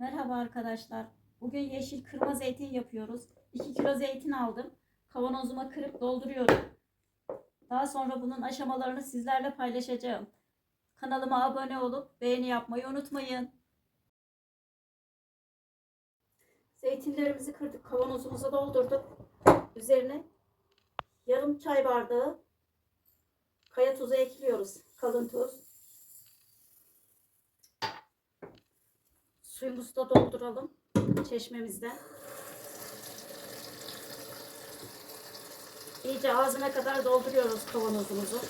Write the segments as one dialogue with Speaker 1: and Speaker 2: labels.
Speaker 1: Merhaba arkadaşlar. Bugün yeşil kırma zeytin yapıyoruz. 2 kilo zeytin aldım. Kavanozuma kırıp dolduruyorum. Daha sonra bunun aşamalarını sizlerle paylaşacağım. Kanalıma abone olup beğeni yapmayı unutmayın. Zeytinlerimizi kırdık. Kavanozumuza doldurduk. Üzerine yarım çay bardağı kaya tuzu ekliyoruz. Kalın tuz. Suyumuzu da dolduralım çeşmemizden. İyice ağzına kadar dolduruyoruz kavanozumuzu.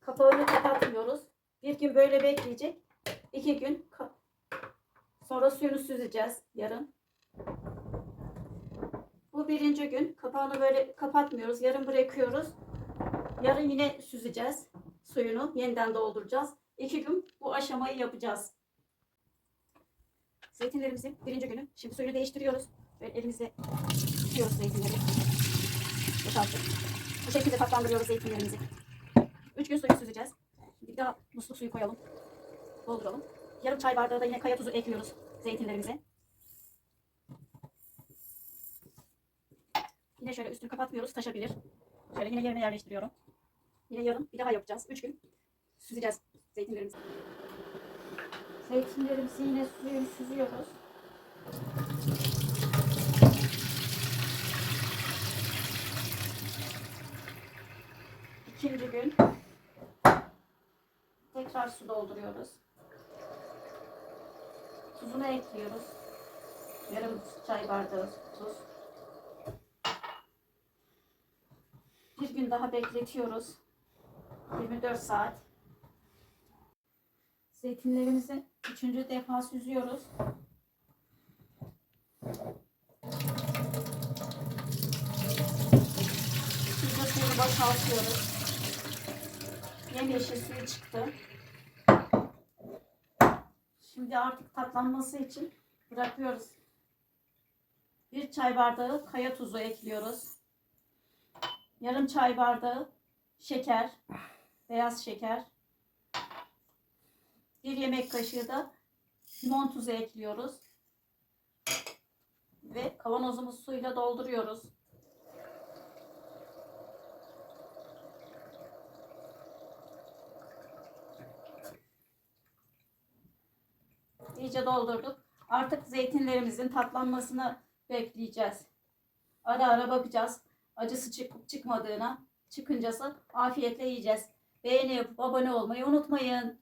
Speaker 1: Kapağını kapatmıyoruz. Bir gün böyle bekleyecek. İki gün sonra suyunu süzeceğiz yarın. Bu birinci gün kapağını böyle kapatmıyoruz. Yarın bırakıyoruz. Yarın yine süzeceğiz. Suyunu yeniden dolduracağız. İki gün bu aşamayı yapacağız. Zeytinlerimizin birinci günü. Şimdi suyunu değiştiriyoruz. Böyle elimizle tutuyoruz zeytinleri. Boşaltıp. Bu şekilde tatlandırıyoruz zeytinlerimizi. Üç gün suyu süzeceğiz. Bir daha musluk suyu koyalım. Dolduralım. Yarım çay bardağı da yine kaya tuzu ekliyoruz zeytinlerimize. Yine şöyle üstünü kapatmıyoruz. Taşabilir. Şöyle yine yerine yerleştiriyorum. Yine yarın bir daha yapacağız. Üç gün süzeceğiz zeytinlerimizi. Zeytinlerimizi yine suyunu süzüyoruz. İkinci gün tekrar su dolduruyoruz. Tuzunu ekliyoruz. Yarım çay bardağı tuz. Bir gün daha bekletiyoruz. 24 saat. Zeytinlerimizi üçüncü defa süzüyoruz. Süzme suyunu boşaltıyoruz. Yemyeşil suyu çıktı. Şimdi artık tatlanması için bırakıyoruz. Bir çay bardağı kaya tuzu ekliyoruz. Yarım çay bardağı şeker, beyaz şeker. Bir yemek kaşığı da limon tuzu ekliyoruz. Ve kavanozumuz suyla dolduruyoruz. İyice doldurduk. Artık zeytinlerimizin tatlanmasını bekleyeceğiz. Ara ara bakacağız. Acısı çıkıp çıkmadığına. Çıkıncası afiyetle yiyeceğiz. Beğeni yapıp abone olmayı unutmayın.